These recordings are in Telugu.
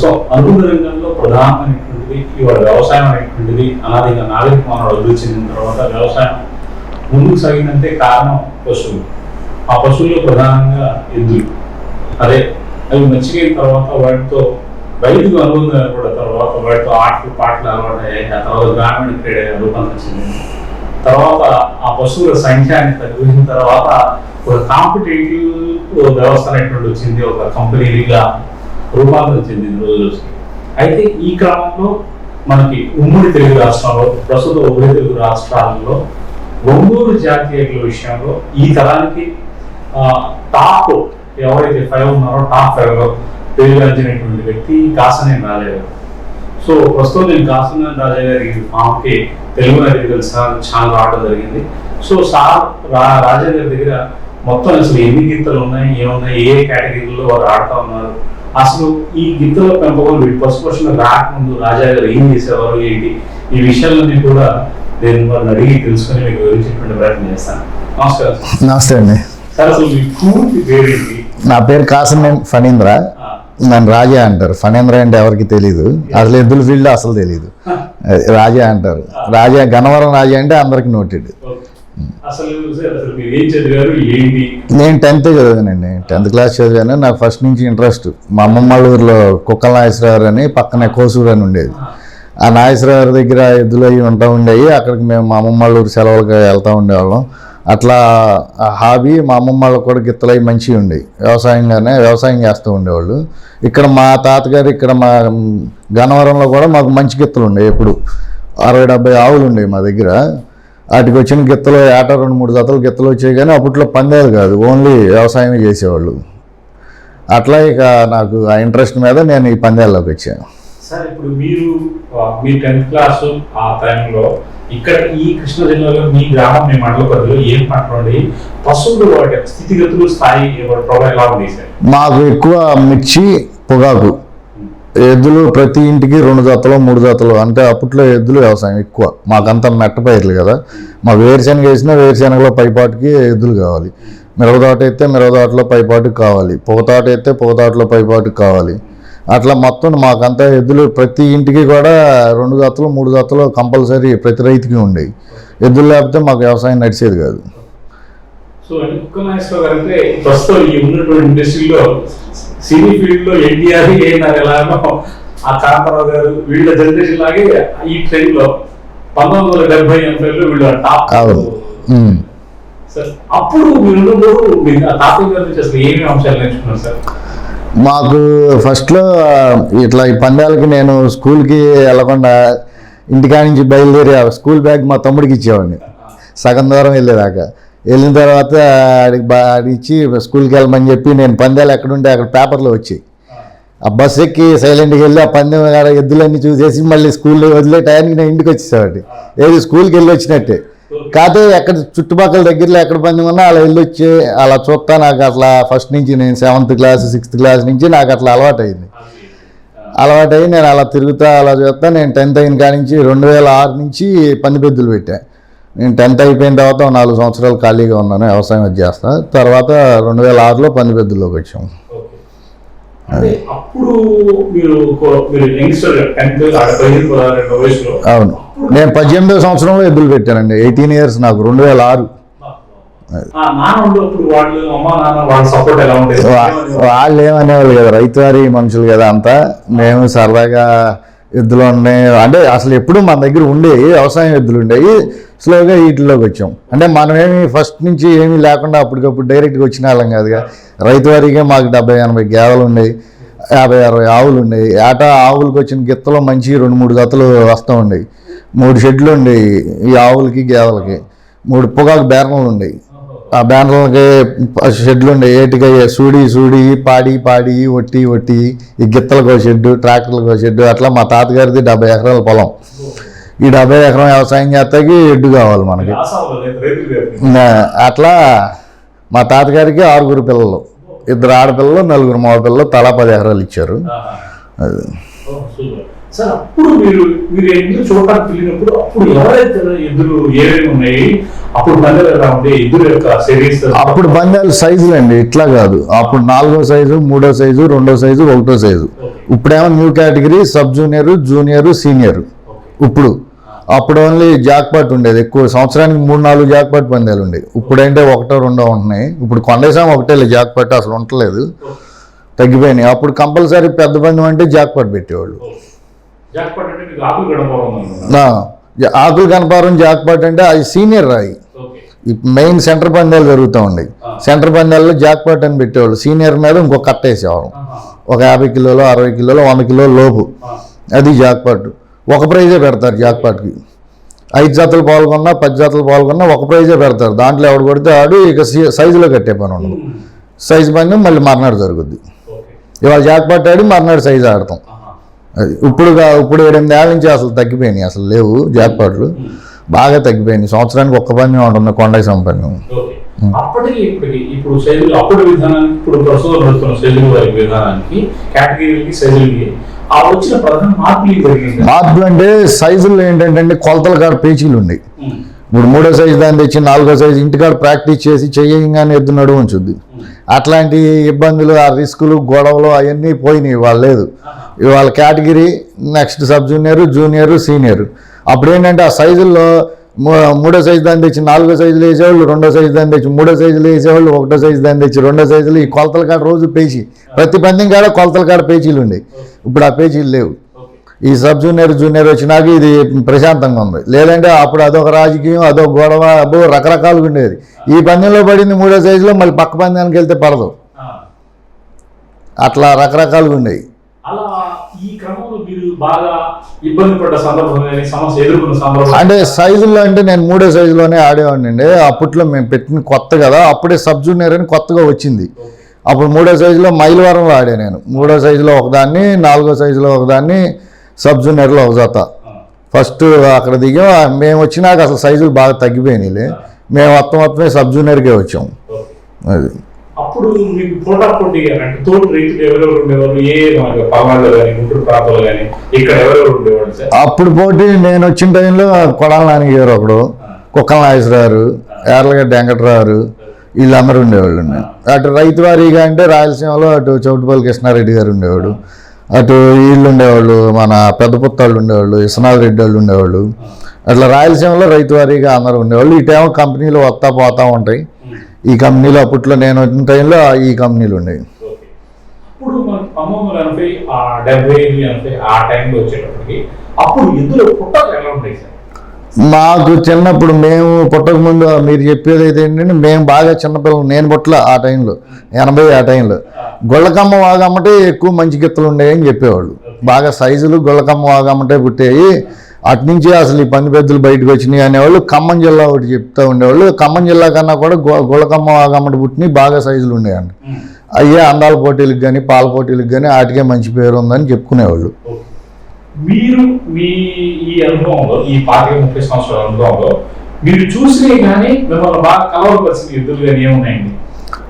ప్రస్తుతం అనుబంధ రంగంలో ప్రధానమైనటువంటిది ఇవాళ వ్యవసాయం అనేటువంటిది అనాదిగా నాగరిక మానవుడు అభివృద్ధి చెందిన తర్వాత వ్యవసాయం ముందుకు సాగిందంటే కారణం పశువులు. ఆ పశువుల్లో ప్రధానంగా ఎద్దులు. అదే అవి మంచిగైన తర్వాత వాటితో రైతుకు అనుబంధం ఏర్పడిన తర్వాత వాటితో ఆటలు పాటలు అలవాటయ్యాయి. ఆ తర్వాత గ్రామీణ క్రీడ రూపాంతరం చెందింది. తర్వాత ఆ పశువుల సంఖ్యాన్ని తగ్గించిన తర్వాత ఒక కాంపిటేటివ్ వ్యవస్థ అనేటువంటి వచ్చింది. ఒక కంపెనీగా రూపాంతరం చెందింది రోజు రోజుకి అయితే ఈ క్రమంలో మనకి ఉమ్మడి తెలుగు రాష్ట్రాల్లో ప్రస్తుత ఉభయ తెలుగు రాష్ట్రాలలో ఒంగూరు జాతీయుల విషయంలో ఈ తరానికి టాప్ ఎవరైతే ఫైవ్ ఉన్నారో టాప్ ఫైవ్లో పేరుగాంచినటువంటి వ్యక్తి కాసనేని రాజా గారు. సో ప్రస్తుతం నేను కాసనేని రాజా గారి ఫామ్కి తెలుగు నదికల్ సార్ ఛానల్ రావడం జరిగింది. సో సార్ రా రాజా గారి దగ్గర మొత్తం అసలు ఎన్ని గీతలు ఉన్నాయి ఏమున్నాయి ఏ కేటగిరీలో వారు ఆడుతూ ఉన్నారు అసలు ఈ గీతల పెంపకం వీటి పశు పోషణ రాకముందు రాజా గారు ఏం చేసేవారు ఏంటి? ఈ విషయాలన్నీ కూడా నేను వారిని అడిగి తెలుసుకొని మీకు వివరించేటువంటి ప్రయత్నం చేస్తాను. నమస్కారం. నమస్తే అండి. సార్ అసలు మీ పూర్తి పేరేంటి? నా పేరు కాసినేని ఫణీంద్ర. నన్ను రాజా అంటారు. ఫణీంద్ర అంటే ఎవరికి తెలియదు అసలు ఎద్దుల ఫీల్డ్ అసలు తెలియదు రాజా అంటారు. రాజా గన్నవరం రాజా అంటే అందరికి నోటెడ్. అసలు సార్ అసలు మీరు ఏం చదివారు? ఏంటి? నేను టెన్త్ చదివానండి. టెన్త్ క్లాస్ చదివాను. నాకు ఫస్ట్ నుంచి ఇంట్రెస్ట్. మా అమ్మమ్మ వాళ్ళ ఊరిలో కుక్కల నాగేశ్వరరావు అని పక్కనే కోసూరు అని ఉండేది. ఆ. నాగేశ్వరరావు దగ్గర ఎద్దులు అవి ఉంటా ఉండేవి. అక్కడికి మేము మా అమ్మమ్మ వాళ్ళ ఊరు సెలవులకి వెళ్తూ ఉండేవాళ్ళం. అట్లా ఆ హాబీ మా అమ్మమ్మ వాళ్ళకి కూడా గిత్తలు అవి మంచిగా ఉండేవి. వ్యవసాయంగానే వ్యవసాయం చేస్తూ ఉండేవాళ్ళు. ఇక్కడ మా తాతగారు ఇక్కడ మా గన్నవరంలో కూడా మాకు మంచి గిత్తలు ఉండేవి ఎప్పుడు. అరవై డెబ్బై ఆవులు ఉండేవి మా దగ్గర. వాటికి వచ్చిన గిత్తలు ఏటా రెండు మూడు జతలు గిత్తలు వచ్చాయి కానీ అప్పట్లో పందేలు కాదు. ఓన్లీ వ్యవసాయమే చేసేవాళ్ళు. అట్లా ఇక నాకు ఆ ఇంట్రెస్ట్ మీద నేను ఈ పందేల్లోకి వచ్చాను. సార్ ఇప్పుడు మీరు మీ టెన్త్ క్లాస్ ఆ టైంలో ఇక్కడ ఈ కృష్ణా జిల్లాలో మీ గ్రామం మీ మండల పరిధిలో ఏం పంటండి పశువులు వాటి స్థితిగతులు స్థాయి ప్రభావం ఎలా ఉంది సార్. మాకు ఎక్కువ మిర్చి పొగాకు. ఎద్దులు ప్రతి ఇంటికి రెండు జతలు మూడు జతలు. అంటే అప్పట్లో ఎద్దులు వ్యవసాయం ఎక్కువ. మాకంతా మెట్ట పైర్లు కదా. మా వేరుశనగ వేసినా వేరుశనగలో పైపాటికి ఎద్దులు కావాలి. మిరవదాట అయితే మిరవదాటలో పైపాటికి కావాలి. పొగతోట అయితే పొగతోటలో పైపాటికి కావాలి. అట్లా మొత్తం మాకంతా ఎద్దులు ప్రతి ఇంటికి కూడా రెండు జతలు మూడు జతలు కంపల్సరీ ప్రతి రైతుకి ఉండేవి. ఎద్దులు లేకపోతే మాకు వ్యవసాయం నడిచేది కాదు. సో అంటే కుక్క నాగేశ్వర గారు అంటే ప్రస్తుతం ఈ ఉన్నటువంటి ఇండస్ట్రీలో సినీ ఫీల్డ్లో ఎన్టీఆర్ ఏఎన్ఆర్ ఎలాగో ఆ కాంతారావు గారు వీళ్ళ జనరేషన్ లాగే ఈ ట్రెండ్లో పంతొమ్మిది వందల డెబ్బై ఎనభైలో వీళ్ళు టాప్. సార్ అప్పుడు మీరు మీరు ఆ తాతయ్య గారి నుంచి అసలు ఏమేమి అంశాలు నేర్చుకున్నారు సార్? మాకు ఫస్ట్లో ఇట్లా ఈ పందాలకి నేను స్కూల్కి వెళ్ళకుండా ఇంటికాడ నుంచి బయలుదేరి స్కూల్ బ్యాగ్ మా తమ్ముడికి ఇచ్చేవాడిని. సగం దూరం వెళ్ళేదాకా. వెళ్ళిన తర్వాత ఆడికి బా ఇచ్చి స్కూల్కి వెళ్ళమని చెప్పి నేను పందాలు ఎక్కడుంటే అక్కడ పేపర్లో వచ్చాయి. ఆ బస్సు ఎక్కి సైలెంట్కి వెళ్ళి ఆ పందెం కాడ ఎద్దులన్నీ చూసేసి మళ్ళీ స్కూల్లో వదిలే టైంకి నేను ఇంటికి వచ్చేసేవాడిని. ఏది స్కూల్కి వెళ్ళి వచ్చినట్టే. కాకపోతే ఎక్కడ చుట్టుపక్కల దగ్గరలో ఎక్కడ పందెం ఉన్నా అలా వెళ్ళి వచ్చి అలా చూస్తా నాకు అట్లా ఫస్ట్ నుంచి నేను సెవెంత్ క్లాస్ సిక్స్త్ క్లాస్ నుంచి నాకు అట్లా అలవాటు అయింది అలవాటు అయ్యి నేను అలా తిరుగుతా అలా చూస్తా. నేను టెన్త్ అయిన కాడి నుంచి రెండు వేల ఆరు నుంచి పందిపెద్దులు పెట్టాను నేను టెన్త్ అయిపోయిన తర్వాత నాలుగు సంవత్సరాలు ఖాళీగా ఉన్నాను వ్యవసాయం అది చేస్తా. తర్వాత రెండు వేల ఆరులో పందిపెద్దుల్లోకి వచ్చాం. ఓకే. అంటే అప్పుడు మీరు ఒక- మీరు యంగ్స్టర్ టెన్త్ పదిహేను పదహారు వయసులో అవును. నేను పద్దెనిమిదో సంవత్సరంలో ఎద్దులు పెట్టానండి. ఎయిటీన్ ఇయర్స్ నాకు రెండు వేల ఆరు వాళ్ళు ఏమనేవాళ్ళు కదా రైతువారి మనుషులు కదా అంతా. మేము సరదాగా ఎద్దులు ఉన్నాయి. అంటే అసలు ఎప్పుడు మన దగ్గర ఉండేవి వ్యవసాయం ఎద్దులు ఉండేవి స్లోగా వీటిలోకి వచ్చాం. అంటే మనమేమి ఫస్ట్ నుంచి ఏమీ లేకుండా అప్పటికప్పుడు డైరెక్ట్గా వచ్చిన వాళ్ళం కాదుగా. రైతు రైతువారిగా మాకు డెబ్బై ఎనభై గేదెలు ఉండేవి యాభై అరవై ఆవులు ఉండేవి ఏటా ఆవులకు వచ్చిన గిత్తలో మంచి రెండు మూడు గతలు వస్తూ ఉండేవి మూడు షెడ్లు ఉండేవి ఈ ఆవులకి గేదలకి. మూడు పొగాకు బేరణలు ఉండేవి ఆ బ్యానర్లకి షెడ్లు ఉండే ఏటిగా సూడి సూడి పాడి పాడి ఒట్టి ఒట్టి ఈ గిత్తలకు ఒక షెడ్డు ట్రాక్టర్లకు ఒక షెడ్డు అట్లా మా తాతగారిది డెబ్బై ఎకరాల పొలం ఈ డెబ్బై ఎకరం వ్యవసాయం చేస్తాకి ఎడ్డు కావాలి మనకి అట్లా మా తాతగారికి ఆరుగురు పిల్లలు ఇద్దరు ఆడపిల్లలు నలుగురు మగ పిల్లలు తలా పది ఎకరాలు ఇచ్చారు. అది. సార్ అప్పుడు మీరు మీరు ఎద్దులు చూడటానికి వెళ్ళినప్పుడు అప్పుడు ఎవరైతే ఎద్దులు ఏమేమి ఉన్నాయి అప్పుడు పందాలు ఎలా ఉండే ఎద్దుల యొక్క సిరీస్ అప్పుడు పందాలు సైజులు అండి ఇట్లా కాదు. అప్పుడు నాలుగో సైజు మూడో సైజు రెండో సైజు ఒకటో సైజు ఇప్పుడేమో new category sub junior junior senior ఇప్పుడు అప్పుడు ఓన్లీ జాక్పాట్ ఉండేది. ఎక్కువ సంవత్సరానికి మూడు నాలుగు జాక్పాట్ పందాలు ఉండేవి ఇప్పుడంటే ఒకటో రెండో ఉంటున్నాయి. ఇప్పుడు కొండేసాం ఒకటే లేదు జాక్పాట్ అసలు ఉండలేదు తగ్గిపోయినాయి. అప్పుడు కంపల్సరీ పెద్ద పందెం అంటే జాక్పాట్ పెట్టేవాళ్ళు. ఆకులు కనపారం జాక్పాట్ అంటే అది సీనియర్ రాయి మెయిన్ సెంటర్ పందాలు జరుగుతూ ఉండేవి సెంటర్ పందాల్లో జాక్పాట్ అని పెట్టేవాళ్ళు. సీనియర్ మీద ఇంకో కట్ట వేసేవారు ఒక యాభై కిలోలు అరవై కిలోలు వంద కిలోల లోపు. అది జాక్పాట్ ఒక ప్రైజే పెడతారు జాక్పాట్కి ఐదు జతలు పాల్గొన్నా పది జతలు పాల్గొన్నా ఒక ప్రైజే పెడతారు. దాంట్లో ఎవడు కొడితే ఆడు ఇక సైజులో కట్టే పని ఉండదు. సైజు పని మళ్ళీ మర్నాడు జరుగుద్ది. ఇవాళ జాక్పాట్ ఆడి మర్నాడు సైజు ఆడతాం. ఇప్పుడు ఇప్పుడు ఎనిమిది ఏళ్ళ నుంచి అసలు తగ్గిపోయినాయి అసలు లేవు జాక్పాట్లు. బాగా తగ్గిపోయినాయి. సంవత్సరానికి ఒక్క పందెం ఉంటుంది కొండకి సంపన్నం. ఓకే. అప్పటికి ఇప్పటికి ఇప్పుడు సైజులు అప్పటి విధానానికి ఇప్పుడు ప్రస్తుతం నడుస్తున్న సైజులు వారి విధానానికి కేటగిరీలకి సైజులకి ఆ వచ్చిన ప్రధాన మార్పులు అంటే సైజులు ఏంటంటే కొలతల కాడ పేచీలు ఉన్నాయి ఇప్పుడు మూడో సైజు దాన్ని తెచ్చి నాలుగో సైజు ఇంటికాడ ప్రాక్టీస్ చేసి చెయ్యంగానే ఎద్దు నడువు ఉంచుద్ది. అట్లాంటి ఇబ్బందులు ఆ రిస్కులు గొడవలు అవన్నీ పోయినాయి వాళ్ళు లేదు. ఇవాళ category next sub junior junior senior. అప్పుడు ఏంటంటే ఆ సైజుల్లో మూ- మూడో సైజు దాన్ని తెచ్చి నాలుగో సైజులు వేసేవాళ్ళు రెండో సైజు దాన్ని తెచ్చి మూడో సైజులు వేసేవాళ్ళు ఒకటో సైజు దాన్ని తెచ్చి రెండో సైజులు ఈ కొలతల కాడ రోజు పేచీ. ప్రతి పందెం కాడ కొలతల కాడ పేచీలు ఉండే ఇప్పుడు ఆ పేచీలు లేవు. ఈ సబ్ జూనియర్ జూనియర్ వచ్చినాక ఇది ప్రశాంతంగా ఉంది. లేదంటే అప్పుడు అదొక రాజకీయం అదొక గొడవ అబ్బో రకరకాలుగా ఉండేది. ఈ పందెంలో పడింది మూడో సైజులో మళ్ళీ పక్క పందెంకి వెళ్తే పడదు. అట్లా రకరకాలుగా ఉండేవి. అంటే సైజుల్లో అంటే నేను మూడో సైజులోనే ఆడేవాడిని అండి అప్పట్లో మేము పెట్టిన కొత్త కదా అప్పుడే సబ్ జూనియర్ అని కొత్తగా వచ్చింది. అప్పుడు మూడో సైజులో మైలవరంలో ఆడా నేను. మూడో సైజులో ఒకదాన్ని నాలుగో సైజులో ఒకదాన్ని సబ్ జూనియర్లో ఒక జత ఆ, ఫస్ట్ అక్కడ దిగాం మేము వచ్చినాక అసలు సైజులు బాగా తగ్గిపోయినాయిలే. మేము మొత్తం మొత్తమే సబ్ జూనియర్కే వచ్చాం. అది. అప్పుడు మీకు పోటా పోటీగా అంటే తోటి రైతులు ఎవరెవరు ఉండేవారు ఏ మనకి పల్నాడులో కానీ గుంటూరు ప్రాంతంలో కానీ ఇక్కడ ఎవరెవరు ఉండేవాళ్ళు సార్? అప్పుడు పోటీ నేను వచ్చిన టైంలో కొడాల నాని గారు ఒకడు కుక్కల నాగేశ్వరరావు యార్లగడ్డ వెంకటరావు వీళ్ళందరూ ఉండేవాళ్ళు. అటు రైతు వారీగా అంటే రాయలసీమలో అటు చౌటుపల్లి కృష్ణారెడ్డి గారు ఉండేవాడు. అటు వీళ్ళు ఉండేవాళ్ళు మన పెద్ద పుత్తాళ్ళు ఉండేవాళ్ళు విశ్వనాథ్ రెడ్డి వాళ్ళు ఉండేవాళ్ళు. అట్లా రాయలసీమలో రైతు వారీగా అందరూ ఉండేవాళ్ళు. ఇటేమో కంపెనీలు వస్తా పోతూ ఉంటాయి. ఈ కంపెనీలో అప్పట్లో నేను వచ్చిన టైంలో ఈ కంపెనీలు ఉండేవి. అప్పుడు పంతొమ్మిది ఎనభై డెబ్బై ఎనభై ఆ టైంలో వచ్చేటప్పటికి అప్పుడు ఎద్దులు పుట్టలు ఎలా ఉండేవి సార్? మాకు చిన్నప్పుడు మేము పుట్టక ముందు మీరు చెప్పేది అయితే ఏంటంటే మేము బాగా చిన్నపిల్లలు నేను పుట్టల ఆ టైంలో ఎనభై ఆ టైంలో. గొళ్ళకమ్మ వాగమ్మటే ఎక్కువ మంచి గిత్తలు ఉండేవి చెప్పేవాళ్ళు. బాగా సైజులు గొళ్ళకమ్మ వాగమ్మటే పుట్టేవి అటు నుంచి అసలు ఈ పంది పెద్దలు బయటకు వచ్చినాయి అనేవాళ్ళు ఖమ్మం జిల్లా ఒకటి చెప్తూ ఉండేవాళ్ళు. ఖమ్మం జిల్లా కన్నా కూడా గొళ్ళకమ్మ వాగమ్మటి పుట్టినవి బాగా సైజులు ఉండేవండి అయ్యే అందాల పోటీలకు కానీ పాల పోటీలకు కానీ వాటికే మంచి పేరు ఉందని చెప్పుకునేవాళ్ళు. మీరు మీ ఈ అనుభవంలో ఈ పాతిక ముప్పై సంవత్సరాల అనుభవంలో మీరు చూసినవి కానీ మిమ్మల్ని బాగా కలవరపరిచిన ఎద్దులు కానీ ఏమున్నాయండి?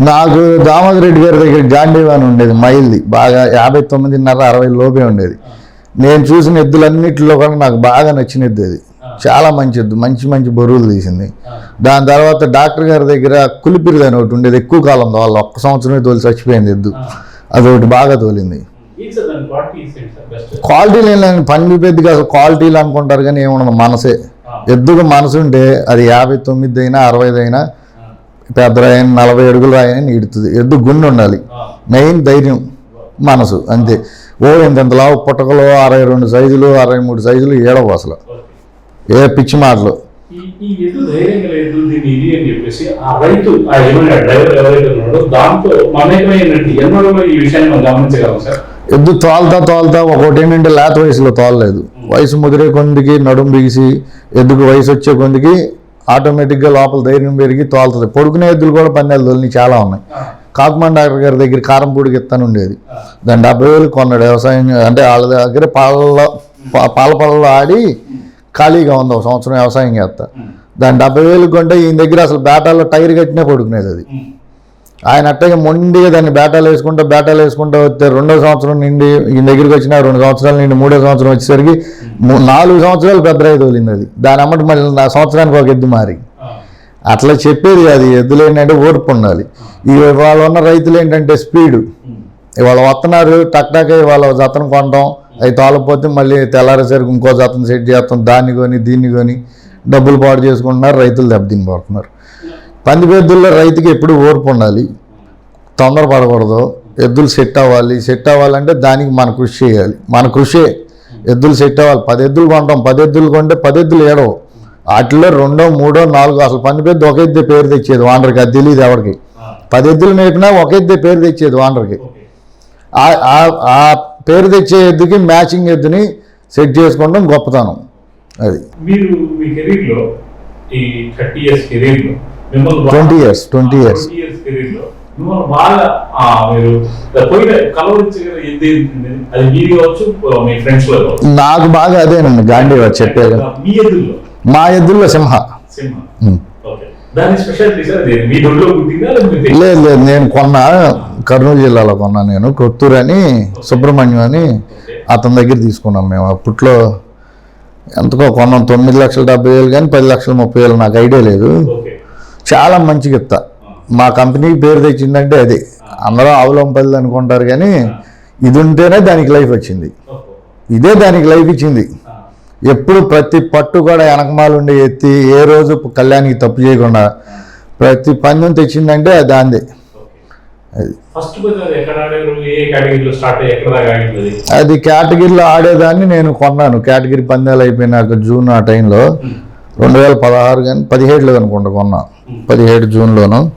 నాకు దామోదర్ రెడ్డి గారి దగ్గర గాంధీవ్ అని ఉండేది మైల్ది. బాగా యాభై తొమ్మిదిన్నర అరవై లోపే ఉండేది. నేను చూసిన ఎద్దులన్నిటిలో కూడా నాకు బాగా నచ్చిన ఎద్దు అది. చాలా మంచి ఎద్దు మంచి మంచి బరువులు తీసింది. దాని తర్వాత డాక్టర్ గారి దగ్గర కులిపిరిది అని ఒకటి ఉండేది ఎక్కువ కాలం వాళ్ళు ఒక్క సంవత్సరమే తోలి చచ్చిపోయింది ఎద్దు. అది ఒకటి బాగా తోలింది. క్వాలిటీ లేదు పండి పెద్దగా అసలు క్వాలిటీలు అనుకుంటారు కానీ ఏముండదు మనసే. ఎద్దుకు మనసు ఉంటే అది యాభై తొమ్మిది అయినా అరవై అయినా పెద్ద రాయని నలభై అడుగులు రాయని నీడుతుంది. ఎద్దు గుండె ఉండాలి. మెయిన్ ధైర్యం మనసు అంతే. ఓ ఇంతలా పుట్టకలో అరవై రెండు సైజులు అరవై మూడు సైజులు ఏడవు అసలు. ఏ పిచ్చి మాటలు. ఈ ఈ ఎద్దు ధైర్యంగా లేదు దీన్ని ఇది అని చెప్పేసి ఆ రైతు ఆ ఏమైనా డ్రైవర్ ఎవరైతే ఉన్నాడో దాంతో మమేకమైనట్టు ఎన్నడూ ఈ విషయాన్ని మనం గమనించగలం సార్. ఎద్దు తోలుతా తోలుతా ఒకటి ఏంటంటే లేత వయసులో తోలలేదు. వయసు ముదిరే కొందికి నడుము బిగిసి ఎద్దుకు వయసు వచ్చే కొందికి ఆటోమేటిక్గా లోపల ధైర్యం పెరిగి తోలుతుంది. పొడుకునే ఎద్దులు కూడా పన్నెలు తోలిని చాలా ఉన్నాయి. కాకుమాన్ డాక్టర్ గారి దగ్గర కారంపూడికి ఎత్తాను ఉండేది. దాని డెబ్బై వేలు కొన్నాడు వ్యవసాయం అంటే వాళ్ళ దగ్గర పాలలో పా- పాల పొలంలో ఆడి ఖాళీగా ఉంది. ఒక సంవత్సరం వ్యవసాయం చేస్తా. దాని డెబ్బై వేలు కొంటే ఈయన దగ్గర అసలు బేటాల్లో టైర్ కట్టినే పడుకునేది అది. ఆయన అట్టగా మొండిగా దాన్ని బేటాలు వేసుకుంటూ బేటాలు వేసుకుంటూ వస్తే రెండో సంవత్సరం నుండి ఈ దగ్గరికి వచ్చిన రెండు సంవత్సరాల నుండి మూడో సంవత్సరం వచ్చేసరికి నాలుగు సంవత్సరాలు పెద్ద రైతు తోలింది అది. దాని అమ్మటి మళ్ళీ నా సంవత్సరానికి ఒక ఎద్దు మారి. అట్లా చెప్పేది అది ఎద్దులు ఏంటంటే ఓర్పు ఉండాలి. ఇవాళ ఉన్న రైతులు ఏంటంటే స్పీడు. ఇవాళ వస్తున్నారు టక్ టక్ ఇవాళ జతను కొనటం అవి తోలపోతే మళ్ళీ తెల్లారేసరికి ఇంకో జతను సెట్ చేస్తాం. దాన్ని కొని దీన్ని కొని డబ్బులు పాడు చేసుకుంటున్నారు రైతులు దెబ్బతిని పడుతున్నారు. పందిపెద్దుల్లో రైతుకి ఎప్పుడు ఓర్పు ఉండాలి? తొందరపడకూడదు ఎద్దులు సెట్ అవ్వాలి. సెట్ అవ్వాలంటే దానికి మన కృషి చేయాలి. మన కృషే. ఎద్దులు సెట్ అవ్వాలి. పది ఎద్దులు కొంటాం. పది ఎద్దులు కొంటే పది ఎద్దులు ఏడవు. వాటిలో రెండో మూడో నాలుగో అసలు పందిపెద్దు ఒక ఎద్దే పేరు తెచ్చేది వాండర్కి అది తెలియదు ఎవరికి. పది ఎద్దులు మేపినా ఒక ఎద్దే పేరు తెచ్చేది వాండర్కి ఆ- ఆ- పేరు తెచ్చే ఎద్దుకి మ్యాచింగ్ ఎద్దుని సెట్ చేసుకోవడం గొప్పతనం. అది. మీరు మీ కెరీర్లో ఈ థర్టీ ఇయర్స్ కెరీర్లో లో మిమ్మల్ని బాగా- 20 years, 20 years. 20 years కెరీర్లో మిమ్మల్ని బాగా ఆ, మీరు పోయిన కలవరించగల ఎద్దు ఏంటండి? అది మీరు కావచ్చు మీ ఫ్రెండ్స్లో కావచ్చు. నాకు బాగా అదేనండి గాంధీ గారు చెప్పారు. మీ ఎద్దుల్లో? మా సింహ. సింహ. లేదు లేదు నేను కొన్నా కర్నూలు జిల్లాలో కొన్నా నేను. కొత్తూరు అని సుబ్రహ్మణ్యం అని అతని దగ్గర తీసుకున్నాం మేము. అప్పట్లో ఎంతకో కొన్నాం తొమ్మిది లక్షల డెబ్బై వేలు కానీ పది లక్షల ముప్పై వేలు. నాకు ఐడియా లేదు. చాలా మంచి గిత్త మా కంపెనీకి పేరు తెచ్చిందంటే అది. అందరూ ఆవులంపల్లి అనుకుంటారు కానీ ఇది ఉంటేనే దానికి లైఫ్ వచ్చింది. ఇదే దానికి లైఫ్ ఇచ్చింది. ఎప్పుడు ప్రతి పట్టు కూడా వెనకమాలు ఉండి ఎత్తి ఏ రోజు కళ్యాణికి తప్పు చేయకుండా ప్రతి పందెం తెచ్చిందంటే అది దాందే అది కేటగిరీలో ఆడేదాన్ని నేను కొన్నాను. కేటగిరీ పందాలు అయిపోయినాక జూన్ ఆ టైంలో రెండు వేల పదహారు కానీ పదిహేడులో అనుకుంటా కొన్నా. పదిహేడు జూన్లోను.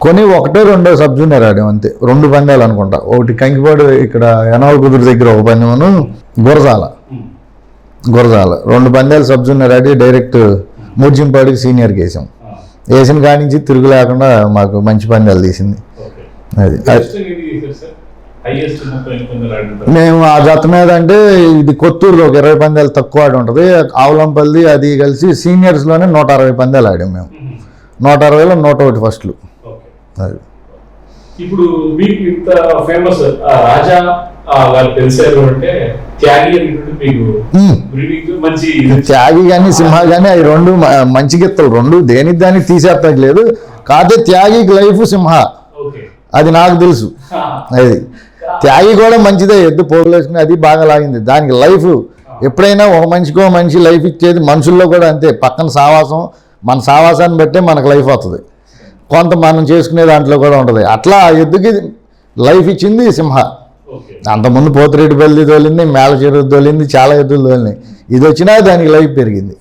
కొని ఒకటో రెండో సబ్ జూనియర్ ఆడాం అంతే. రెండు పందాలు అనుకుంటా. ఒకటి కంకిపాడు ఇక్కడ ఎనవల కుదురు దగ్గర ఒక పందెమును గురజాల. గురజాల. రెండు పందాలు సబ్ జూనియర్ ఆడి డైరెక్ట్ మూర్జింపాడికి సీనియర్కి వేసాం వేసిన కాడి నుంచి తిరుగు లేకుండా మాకు మంచి పందాలు తీసింది. అది. మేము ఆ జత మీద అంటే ఇది కొత్తూరులో ఒక ఇరవై పందాలు తక్కువ ఆడి ఉంటుంది. ఆవులంపల్లి అది కలిసి సీనియర్స్లోనే నూట అరవై పందాలు ఆడాం మేము. నూట అరవైలో నూట ఒకటి ఫస్ట్లు అది. ఇప్పుడు మీకు ఇంత ఫేమస్ రాజా ఆ, వాళ్ళు తెలిసారు అంటే త్యాగి మీకు మంచి త్యాగి కానీ సింహ కానీ అవి రెండు మంచి గిత్తలు రెండు. దేనికి దానికి తీసేస్తలేదు కాకపోతే త్యాగికి లైఫ్ సింహ. అది నాకు తెలుసు. అది. త్యాగి కూడా మంచిదే ఎద్దు పోగులేసుకుని అది బాగా లాగింది. దానికి లైఫ్ ఎప్పుడైనా ఒక మనిషికో మనిషి లైఫ్ ఇచ్చేది మనుషుల్లో కూడా అంతే. పక్కన సావాసం మన సావాసాన్ని బట్టే మనకు లైఫ్ వస్తుంది కొంత మనం చేసుకునే దాంట్లో కూడా ఉంటుంది. అట్లా ఆ ఎద్దుకి లైఫ్ ఇచ్చింది సింహ. అంతకుముందు పోతిరెడ్డి బల్లి తోలింది మేల చెరువు తోలింది చాలా ఎద్దులు తోలినాయి. ఇది వచ్చినా దానికి లైఫ్ పెరిగింది.